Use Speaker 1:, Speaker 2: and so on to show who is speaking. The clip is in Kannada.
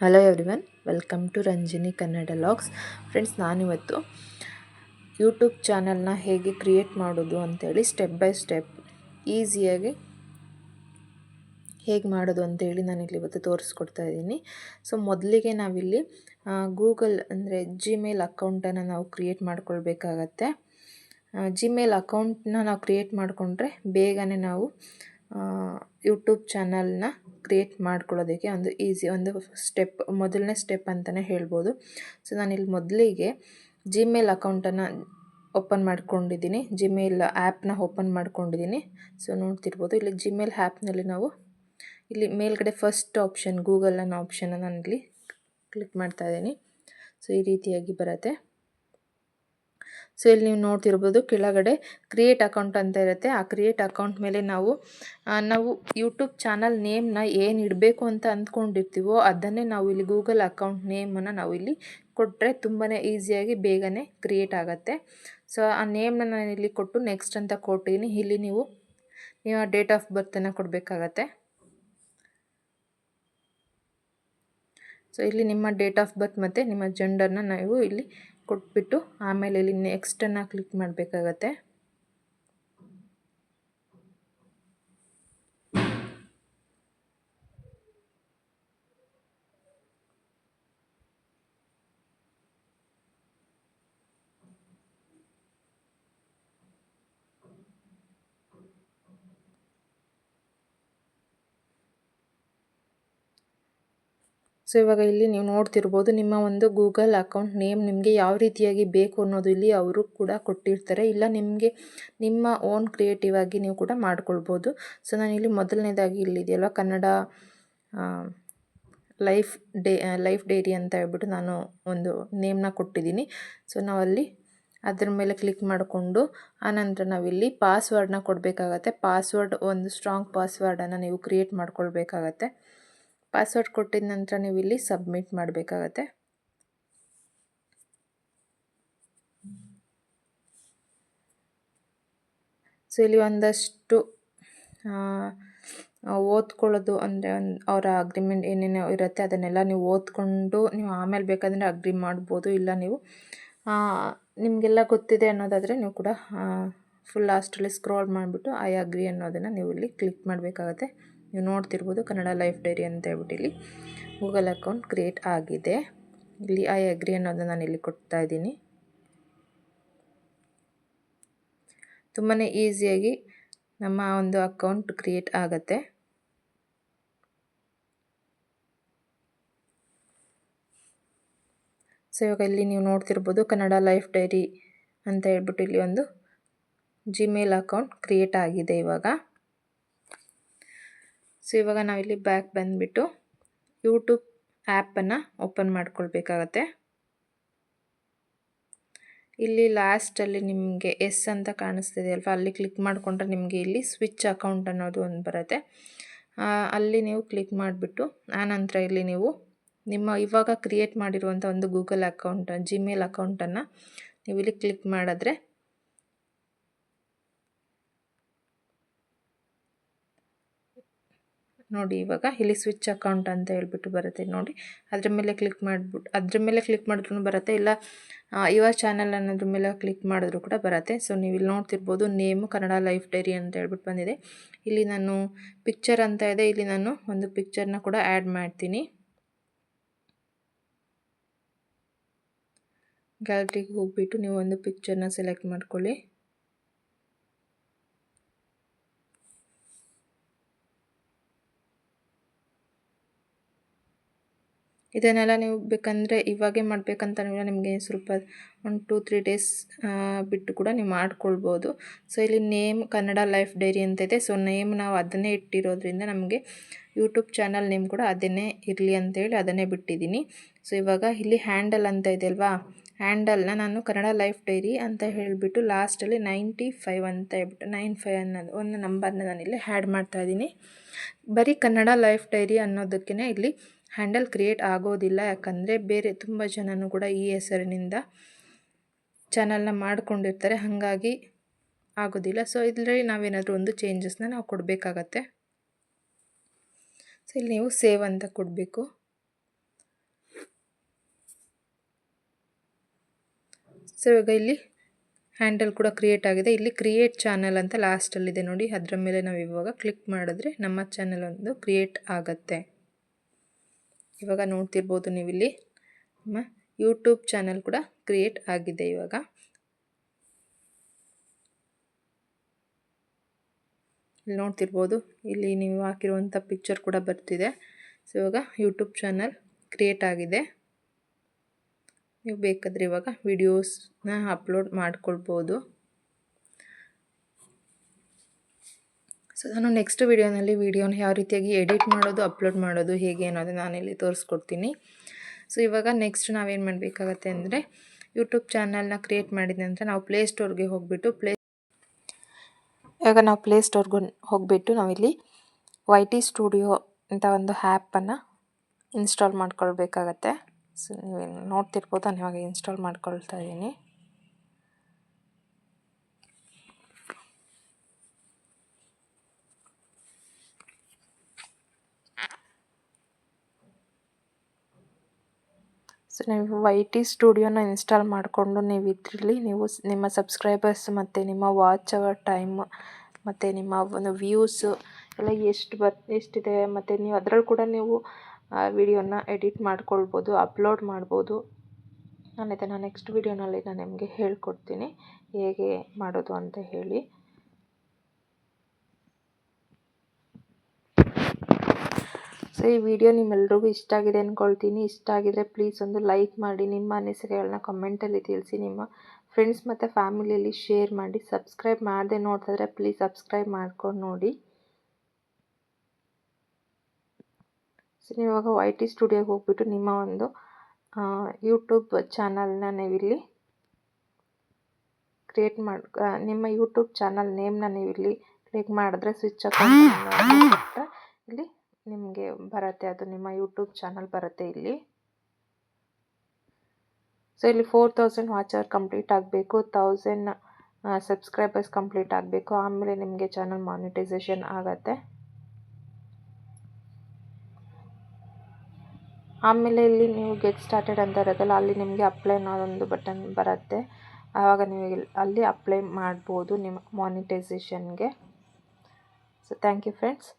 Speaker 1: Hello everyone welcome to Ranjini Kannada vlogs friends ನಾನಿವತ್ತು ಯೂಟ್ಯೂಬ್ ಚಾನಲ್ನ ಹೇಗೆ ಕ್ರಿಯೇಟ್ ಮಾಡೋದು ಅಂತೇಳಿ ಸ್ಟೆಪ್ ಬೈ ಸ್ಟೆಪ್ ಈಸಿಯಾಗಿ ಹೇಗೆ ಮಾಡೋದು ಅಂತೇಳಿ ನಾನಿಲ್ಲಿ ಇವತ್ತು ತೋರಿಸ್ಕೊಡ್ತಾ ಇದ್ದೀನಿ. ಸೊ ಮೊದಲಿಗೆ ನಾವಿಲ್ಲಿ ಗೂಗಲ್ ಅಂದರೆ ಜಿಮೇಲ್ ಅಕೌಂಟನ್ನು ನಾವು ಕ್ರಿಯೇಟ್ ಮಾಡ್ಕೊಳ್ಬೇಕಾಗತ್ತೆ. ಜಿಮೇಲ್ ಅಕೌಂಟನ್ನ ನಾವು ಕ್ರಿಯೇಟ್ ಮಾಡಿಕೊಂಡ್ರೆ ಬೇಗನೆ ನಾವು ಯೂಟ್ಯೂಬ್ ಚಾನಲ್ನ ಕ್ರಿಯೇಟ್ ಮಾಡ್ಕೊಳ್ಳೋದಕ್ಕೆ ಒಂದು ಈಸಿ ಒಂದು ಸ್ಟೆಪ್ ಮೊದಲನೇ ಸ್ಟೆಪ್ ಅಂತಲೇ ಹೇಳ್ಬೋದು. ಸೊ ನಾನಿಲ್ಲಿ ಮೊದಲಿಗೆ ಜಿಮೇಲ್ ಅಕೌಂಟನ್ನು ಓಪನ್ ಮಾಡ್ಕೊಂಡಿದ್ದೀನಿ. ಜಿಮೇಲ್ ಆ್ಯಪ್ನ ಓಪನ್ ಮಾಡ್ಕೊಂಡಿದ್ದೀನಿ. ಸೊ ನೋಡ್ತಿರ್ಬೋದು, ಇಲ್ಲಿ ಜಿಮೇಲ್ ಆ್ಯಪ್ನಲ್ಲಿ ನಾವು ಇಲ್ಲಿ ಮೇಲ್ಗಡೆ ಫಸ್ಟ್ ಆಪ್ಷನ್ ಗೂಗಲ್ ಅನ್ನೋ ಆಪ್ಷನ್ನ ನಾನಿಲ್ಲಿ ಕ್ಲಿಕ್ ಮಾಡ್ತಾ ಇದ್ದೀನಿ. ಸೊ ಈ ರೀತಿಯಾಗಿ ಬರುತ್ತೆ. ಸೊ, ಇಲ್ಲಿ ನೀವು ನೋಡ್ತಿರ್ಬೋದು ಕೆಳಗಡೆ ಕ್ರಿಯೇಟ್ ಅಕೌಂಟ್ ಅಂತ ಇರುತ್ತೆ. ಆ ಕ್ರಿಯೇಟ್ ಅಕೌಂಟ್ ಮೇಲೆ ನಾವು ನಾವು ಯೂಟ್ಯೂಬ್ ಚಾನಲ್ ನೇಮ್ನ ಏನು ಇಡಬೇಕು ಅಂತ ಅಂದ್ಕೊಂಡಿರ್ತೀವೋ ಅದನ್ನೇ ನಾವು ಇಲ್ಲಿ ಗೂಗಲ್ ಅಕೌಂಟ್ ನೇಮನ್ನು ನಾವು ಇಲ್ಲಿ ಕೊಟ್ಟರೆ ತುಂಬಾ ಈಸಿಯಾಗಿ ಬೇಗನೆ ಕ್ರಿಯೇಟ್ ಆಗುತ್ತೆ. ಸೊ, ಆ ನೇಮ್ನ ನಾನು ಇಲ್ಲಿ ಕೊಟ್ಟು ನೆಕ್ಸ್ಟ್ ಅಂತ ಕೊಟ್ಟಿದ್ದೀನಿ ಇಲ್ಲಿ ನೀವು ನೀವು ಡೇಟ್ ಆಫ್ ಬರ್ತನ್ನು ಕೊಡಬೇಕಾಗತ್ತೆ. ಸೊ, ಇಲ್ಲಿ ನಿಮ್ಮ ಡೇಟ್ ಆಫ್ ಬರ್ತ್ ಮತ್ತು ನಿಮ್ಮ ಜೆಂಡರ್ನ ನಾವು ಇಲ್ಲಿ ಕೊಟ್ಬಿಟ್ಟು ಆಮೇಲೆ ಇಲ್ಲಿ ನೆಕ್ಸ್ಟನ್ನು ಕ್ಲಿಕ್ ಮಾಡಬೇಕಾಗತ್ತೆ. ಸೊ ಇವಾಗ ಇಲ್ಲಿ ನೀವು ನೋಡ್ತಿರ್ಬೋದು ನಿಮ್ಮ ಒಂದು ಗೂಗಲ್ ಅಕೌಂಟ್ ನೇಮ್ ನಿಮಗೆ ಯಾವ ರೀತಿಯಾಗಿ ಬೇಕು ಅನ್ನೋದು ಇಲ್ಲಿ ಅವರು ಕೂಡ ಕೊಟ್ಟಿರ್ತಾರೆ. ಇಲ್ಲ, ನಿಮಗೆ ನಿಮ್ಮ ಓನ್ ಕ್ರಿಯೇಟಿವ್ ಆಗಿ ನೀವು ಕೂಡ ಮಾಡ್ಕೊಳ್ಬೋದು. ಸೊ ಇಲ್ಲಿ ಮೊದಲನೇದಾಗಿ ಇಲ್ಲಿದೆಯಲ್ಲ Kannada life day life diary ಅಂತ ಹೇಳ್ಬಿಟ್ಟು ನಾನು ಒಂದು ನೇಮ್ನ ಕೊಟ್ಟಿದ್ದೀನಿ. ಸೊ ನಾವಲ್ಲಿ ಅದ್ರ ಮೇಲೆ ಕ್ಲಿಕ್ ಮಾಡಿಕೊಂಡು ಆನಂತರ ನಾವಿಲ್ಲಿ ಪಾಸ್ವರ್ಡ್ನ ಕೊಡಬೇಕಾಗತ್ತೆ. ಪಾಸ್ವರ್ಡ್ ಒಂದು ಸ್ಟ್ರಾಂಗ್ ಪಾಸ್ವರ್ಡನ್ನು ನೀವು ಕ್ರಿಯೇಟ್ ಮಾಡ್ಕೊಳ್ಬೇಕಾಗತ್ತೆ. ಪಾಸ್ವರ್ಡ್ ಕೊಟ್ಟಿದ ನಂತರ ನೀವು ಇಲ್ಲಿ ಸಬ್ಮಿಟ್ ಮಾಡಬೇಕಾಗತ್ತೆ. ಸೊ ಇಲ್ಲಿ ಒಂದಷ್ಟು ಓದ್ಕೊಳ್ಳೋದು ಅಂದರೆ ಒಂದು ಅವರ ಅಗ್ರಿಮೆಂಟ್ ಏನೇನೋ ಇರುತ್ತೆ ಅದನ್ನೆಲ್ಲ ನೀವು ಓದ್ಕೊಂಡು ನೀವು ಆಮೇಲೆ ಬೇಕಾದರೆ ಅಗ್ರಿ ಮಾಡ್ಬೋದು, ಇಲ್ಲ ನೀವು ನಿಮಗೆಲ್ಲ ಗೊತ್ತಿದೆ ಅನ್ನೋದಾದರೆ ನೀವು ಕೂಡ ಫುಲ್ ಲಾಸ್ಟಲ್ಲಿ ಸ್ಕ್ರೋಲ್ ಮಾಡಿಬಿಟ್ಟು ಐ ಅಗ್ರಿ ಅನ್ನೋದನ್ನು ನೀವು ಇಲ್ಲಿ ಕ್ಲಿಕ್ ಮಾಡಬೇಕಾಗತ್ತೆ. ನೀವು ನೋಡ್ತಿರ್ಬೋದು ಕನ್ನಡ ಲೈಫ್ ಡೈರಿ ಅಂತ ಹೇಳ್ಬಿಟ್ಟು ಇಲ್ಲಿ ಗೂಗಲ್ ಅಕೌಂಟ್ ಕ್ರಿಯೇಟ್ ಆಗಿದೆ. ಇಲ್ಲಿ ಐ ಅಗ್ರಿ ಅನ್ನೋದನ್ನು ನಾನು ಇಲ್ಲಿ ಕೊಡ್ತಾ ಇದ್ದೀನಿ. ತುಂಬಾ ಈಸಿಯಾಗಿ ನಮ್ಮ ಒಂದು ಅಕೌಂಟ್ ಕ್ರಿಯೇಟ್ ಆಗುತ್ತೆ. ಸೊ, ಇವಾಗ ಇಲ್ಲಿ ನೀವು ನೋಡ್ತಿರ್ಬೋದು ಕನ್ನಡ ಲೈಫ್ ಡೈರಿ ಅಂತ ಹೇಳ್ಬಿಟ್ಟು ಇಲ್ಲಿ ಒಂದು ಜಿಮೇಲ್ ಅಕೌಂಟ್ ಕ್ರಿಯೇಟ್ ಆಗಿದೆ ಇವಾಗ. ಸೊ ಇವಾಗ ನಾವಿಲ್ಲಿ ಬ್ಯಾಕ್ ಬಂದುಬಿಟ್ಟು ಯೂಟ್ಯೂಬ್ ಆ್ಯಪನ್ನು ಓಪನ್ ಮಾಡ್ಕೊಳ್ಬೇಕಾಗತ್ತೆ. ಇಲ್ಲಿ ಲಾಸ್ಟಲ್ಲಿ ನಿಮಗೆ ಎಸ್ ಅಂತ ಕಾಣಿಸ್ತಿದೆ ಅಲ್ವಾ? ಅಲ್ಲಿ ಕ್ಲಿಕ್ ಮಾಡಿಕೊಂಡ್ರೆ ನಿಮಗೆ ಇಲ್ಲಿ ಸ್ವಿಚ್ ಅಕೌಂಟ್ ಅನ್ನೋದು ಒಂದು ಬರುತ್ತೆ. ಅಲ್ಲಿ ನೀವು ಕ್ಲಿಕ್ ಮಾಡಿಬಿಟ್ಟು ಆನಂತರ ಇಲ್ಲಿ ನೀವು ನಿಮ್ಮ ಇವಾಗ ಕ್ರಿಯೇಟ್ ಮಾಡಿರುವಂಥ ಒಂದು ಗೂಗಲ್ ಅಕೌಂಟ್ ಜಿಮೇಲ್ ಅಕೌಂಟನ್ನು ನೀವು ಇಲ್ಲಿ ಕ್ಲಿಕ್ ಮಾಡಿದ್ರೆ ನೋಡಿ ಇವಾಗ. ಇಲ್ಲಿ ಸ್ವಿಚ್ ಅಕೌಂಟ್ ಅಂತ ಹೇಳ್ಬಿಟ್ಟು ಬರುತ್ತೆ ನೋಡಿ. ಅದ್ರ ಮೇಲೆ ಕ್ಲಿಕ್ ಮಾಡಿಬಿಟ್ಟು ಅದ್ರ ಮೇಲೆ ಕ್ಲಿಕ್ ಮಾಡಿದ್ರು ಬರುತ್ತೆ. ಇಲ್ಲ ಯುವ ಚಾನಲ್ ಅನ್ನೋದ್ರ ಮೇಲೆ ಕ್ಲಿಕ್ ಮಾಡಿದ್ರು ಕೂಡ ಬರುತ್ತೆ. ಸೊ ನೀವು ಇಲ್ಲಿ ನೋಡ್ತಿರ್ಬೋದು ನೇಮು ಕನ್ನಡ ಲೈಫ್ ಡೈರಿ ಅಂತ ಹೇಳ್ಬಿಟ್ಟು ಬಂದಿದೆ. ಇಲ್ಲಿ ನಾನು ಪಿಕ್ಚರ್ ಅಂತ ಇದೆ. ಇಲ್ಲಿ ನಾನು ಒಂದು ಪಿಕ್ಚರ್ನ ಕೂಡ ಆ್ಯಡ್ ಮಾಡ್ತೀನಿ. ಗ್ಯಾಲರಿಗೆ ಹೋಗ್ಬಿಟ್ಟು ನೀವು ಒಂದು ಪಿಕ್ಚರ್ನ ಸೆಲೆಕ್ಟ್ ಮಾಡ್ಕೊಳ್ಳಿ. ಇದನ್ನೆಲ್ಲ ನೀವು ಬೇಕಂದರೆ ಇವಾಗೇ ನೀವು ನಿಮಗೆ ಸ್ವಲ್ಪ ಒಂದು ಟೂ ತ್ರೀ ಡೇಸ್ ಬಿಟ್ಟು ಕೂಡ ನೀವು ಮಾಡ್ಕೊಳ್ಬೋದು. ಸೊ ಇಲ್ಲಿ ನೇಮ್ ಕನ್ನಡ ಲೈಫ್ ಡೈರಿ ಅಂತ ಇದೆ. ಸೊ ನೇಮ್ ನಾವು ಅದನ್ನೇ ಇಟ್ಟಿರೋದ್ರಿಂದ ನಮಗೆ ಯೂಟ್ಯೂಬ್ ಚಾನಲ್ ನೇಮ್ ಕೂಡ ಅದನ್ನೇ ಇರಲಿ ಅಂತೇಳಿ ಅದನ್ನೇ ಬಿಟ್ಟಿದ್ದೀನಿ. ಸೊ ಇವಾಗ ಇಲ್ಲಿ ಹ್ಯಾಂಡಲ್ ಅಂತ ಇದೆ ಅಲ್ವಾ? ಹ್ಯಾಂಡಲ್ನ ನಾನು ಕನ್ನಡ ಲೈಫ್ ಡೈರಿ ಅಂತ ಹೇಳಿಬಿಟ್ಟು ಲಾಸ್ಟಲ್ಲಿ ನೈಂಟಿ ಫೈವ್ ಅಂತ ಹೇಳ್ಬಿಟ್ಟು ನೈನ್ ಫೈವ್ ಅನ್ನೋದು ಒಂದು ನಂಬರ್ನ ನಾನಿಲ್ಲಿ ಹ್ಯಾಡ್ ಮಾಡ್ತಾಯಿದ್ದೀನಿ ಬರೀ ಕನ್ನಡ ಲೈಫ್ ಡೈರಿ ಅನ್ನೋದಕ್ಕೇ ಇಲ್ಲಿ ಹ್ಯಾಂಡಲ್ ಕ್ರಿಯೇಟ್ ಆಗೋದಿಲ್ಲ. ಯಾಕಂದರೆ ಬೇರೆ ತುಂಬ ಜನನೂ ಕೂಡ ಈ ಹೆಸರಿನಿಂದ ಚಾನಲ್ನ ಮಾಡಿಕೊಂಡಿರ್ತಾರೆ. ಹಾಗಾಗಿ ಆಗೋದಿಲ್ಲ. ಸೊ ಇದರಲ್ಲಿ ನಾವೇನಾದರೂ ಒಂದು ಚೇಂಜಸ್ನ ನಾವು ಕೊಡಬೇಕಾಗತ್ತೆ. ಸೊ ಇಲ್ಲಿ ನೀವು ಸೇವ್ ಅಂತ ಕೊಡಬೇಕು. ಸೊ ಇವಾಗ ಇಲ್ಲಿ ಹ್ಯಾಂಡಲ್ ಕೂಡ ಕ್ರಿಯೇಟ್ ಆಗಿದೆ. ಇಲ್ಲಿ ಕ್ರಿಯೇಟ್ ಚಾನಲ್ ಅಂತ ಲಾಸ್ಟಲ್ಲಿದೆ ನೋಡಿ. ಅದರ ಮೇಲೆ ನಾವು ಇವಾಗ ಕ್ಲಿಕ್ ಮಾಡಿದ್ರೆ ನಮ್ಮ ಚಾನಲ್ ಒಂದು ಕ್ರಿಯೇಟ್ ಆಗತ್ತೆ. ಇವಾಗ ನೋಡ್ತಿರ್ಬೋದು ನೀವಿಲ್ಲಿ. ನಮ್ಮ ಯೂಟ್ಯೂಬ್ ಚಾನಲ್ ಕೂಡ ಕ್ರಿಯೇಟ್ ಆಗಿದೆ ಇವಾಗ. ಇಲ್ಲಿ ನೋಡ್ತಿರ್ಬೋದು, ಇಲ್ಲಿ ನೀವು ಹಾಕಿರುವಂಥ ಪಿಕ್ಚರ್ ಕೂಡ ಬರ್ತಿದೆ. ಸೊ ಇವಾಗ ಯೂಟ್ಯೂಬ್ ಚಾನಲ್ ಕ್ರಿಯೇಟ್ ಆಗಿದೆ. ನೀವು ಬೇಕಾದರೆ ಇವಾಗ ವಿಡಿಯೋಸ್ನ ಅಪ್ಲೋಡ್ ಮಾಡ್ಕೊಳ್ಬೋದು. ಸೊ ನಾನು ನೆಕ್ಸ್ಟ್ ವೀಡಿಯೋನಲ್ಲಿ ವಿಡಿಯೋನ ಯಾವ ರೀತಿಯಾಗಿ ಎಡಿಟ್ ಮಾಡೋದು ಅಪ್ಲೋಡ್ ಮಾಡೋದು ಹೇಗೆ ಅನ್ನೋದು ನಾನಿಲ್ಲಿ ತೋರಿಸ್ಕೊಡ್ತೀನಿ. ಸೊ ಇವಾಗ ನೆಕ್ಸ್ಟ್ ನಾವೇನು ಮಾಡಬೇಕಾಗತ್ತೆ ಅಂದರೆ ಯೂಟ್ಯೂಬ್ ಚಾನಲ್ನ ಕ್ರಿಯೇಟ್ ಮಾಡಿದ ನಂತರ ನಾವು ಪ್ಲೇ ಸ್ಟೋರ್ಗೆ ಹೋಗಿಬಿಟ್ಟು ಪ್ಲೇ ಇವಾಗ ನಾವು ಪ್ಲೇ ಸ್ಟೋರ್ಗೆ ಹೋಗಿಬಿಟ್ಟು ನಾವಿಲ್ಲಿ ವೈ ಟಿ ಸ್ಟುಡಿಯೋ ಅಂತ ಒಂದು ಆ್ಯಪನ್ನು ಇನ್ಸ್ಟಾಲ್ ಮಾಡ್ಕೊಳ್ಬೇಕಾಗತ್ತೆ. ಸೊ ನೀವು ನೋಡ್ತಿರ್ಬೋದು, ನಾನು ಇವಾಗ ಇನ್ಸ್ಟಾಲ್ ಮಾಡ್ಕೊಳ್ತಾ ಇದ್ದೀನಿ. ಸೊ ನೀವು ವೈ ಟಿ ಸ್ಟುಡಿಯೋನ ಇನ್ಸ್ಟಾಲ್ ಮಾಡಿಕೊಂಡು ನೀವು ಇದರಲ್ಲಿ ನೀವು ನಿಮ್ಮ ಸಬ್ಸ್ಕ್ರೈಬರ್ಸ್ ಮತ್ತು ನಿಮ್ಮ ವಾಚ್ ಅವರ್ ಟೈಮ್ ಮತ್ತು ನಿಮ್ಮ ಒಂದು ವ್ಯೂಸು ಎಲ್ಲ ಎಷ್ಟು ಬರ್, ಎಷ್ಟಿದೆ ಮತ್ತು ನೀವು ಅದರಲ್ಲಿ ಕೂಡ ನೀವು ವಿಡಿಯೋನ ಎಡಿಟ್ ಮಾಡ್ಕೊಳ್ಬೋದು, ಅಪ್ಲೋಡ್ ಮಾಡ್ಬೋದು. ನಾನು ಇದನ್ನು ನೆಕ್ಸ್ಟ್ ವಿಡಿಯೋನಲ್ಲಿ ನಾನು ನಿಮಗೆ ಹೇಳ್ಕೊಡ್ತೀನಿ ಹೇಗೆ ಮಾಡೋದು ಅಂತ ಹೇಳಿ. ಈ ವಿಡಿಯೋ ನಿಮ್ಮೆಲ್ರಿಗೂ ಇಷ್ಟ ಆಗಿದೆ ಅಂದ್ಕೊಳ್ತೀನಿ ಇಷ್ಟ ಆಗಿದ್ರೆ ಪ್ಲೀಸ್ ಒಂದು ಲೈಕ್ ಮಾಡಿ, ನಿಮ್ಮ ಅನಿಸಿಕೆಗಳನ್ನ ಕಮೆಂಟಲ್ಲಿ ತಿಳಿಸಿ, ನಿಮ್ಮ ಫ್ರೆಂಡ್ಸ್ ಮತ್ತು ಫ್ಯಾಮಿಲಿಯಲ್ಲಿ ಶೇರ್ ಮಾಡಿ ಸಬ್ಸ್ಕ್ರೈಬ್ ಮಾಡದೆ ನೋಡ್ತಿದ್ರೆ ಪ್ಲೀಸ್ ಸಬ್ಸ್ಕ್ರೈಬ್ ಮಾಡ್ಕೊಂಡು ನೋಡಿ. ಸೊ ನೀವಾಗ ವೈ ಟಿ ಸ್ಟುಡಿಯೋಗೆ ಹೋಗ್ಬಿಟ್ಟು ನಿಮ್ಮ ಒಂದು ಯೂಟ್ಯೂಬ್ ಚಾನಲ್ನ ನೀವಿಲ್ಲಿ ಕ್ರಿಯೇಟ್ ಮಾಡಿ ನಿಮ್ಮ ಯೂಟ್ಯೂಬ್ ಚಾನಲ್ ನೇಮ್ನ ನೀವಿಲ್ಲಿ ಕ್ಲಿಕ್ ಮಾಡಿದ್ರೆ ಸ್ವಿಚ್ ಅಕೌಂಟ್ ಇಲ್ಲಿ ನಿಮಗೆ ಬರುತ್ತೆ, ಅದು ನಿಮ್ಮ ಯೂಟ್ಯೂಬ್ ಚಾನಲ್ ಬರುತ್ತೆ ಇಲ್ಲಿ. ಸೊ ಇಲ್ಲಿ four thousand watch hour complete ಆಗಬೇಕು ತೌಸಂಡ್ ಸಬ್ಸ್ಕ್ರೈಬರ್ಸ್ ಕಂಪ್ಲೀಟ್ ಆಗಬೇಕು, ಆಮೇಲೆ ನಿಮಗೆ ಚಾನಲ್ ಮಾನಿಟೈಸೇಷನ್ ಆಗತ್ತೆ. ಆಮೇಲೆ ಇಲ್ಲಿ ನೀವು ಗೆಟ್ ಸ್ಟಾರ್ಟೆಡ್ ಅಂತ ಇರೋದಲ್ಲ ಅಲ್ಲಿ ನಿಮಗೆ ಅಪ್ಲೈ ಅನ್ನೋದೊಂದು ಬಟನ್ ಬರುತ್ತೆ. ಆವಾಗ ನೀವು ಅಲ್ಲಿ ಅಪ್ಲೈ ಮಾಡ್ಬೋದು ನಿಮ್ಮ ಮಾನಿಟೈಸೇಷನ್ಗೆ ಸೊ ಥ್ಯಾಂಕ್ ಯು ಫ್ರೆಂಡ್ಸ್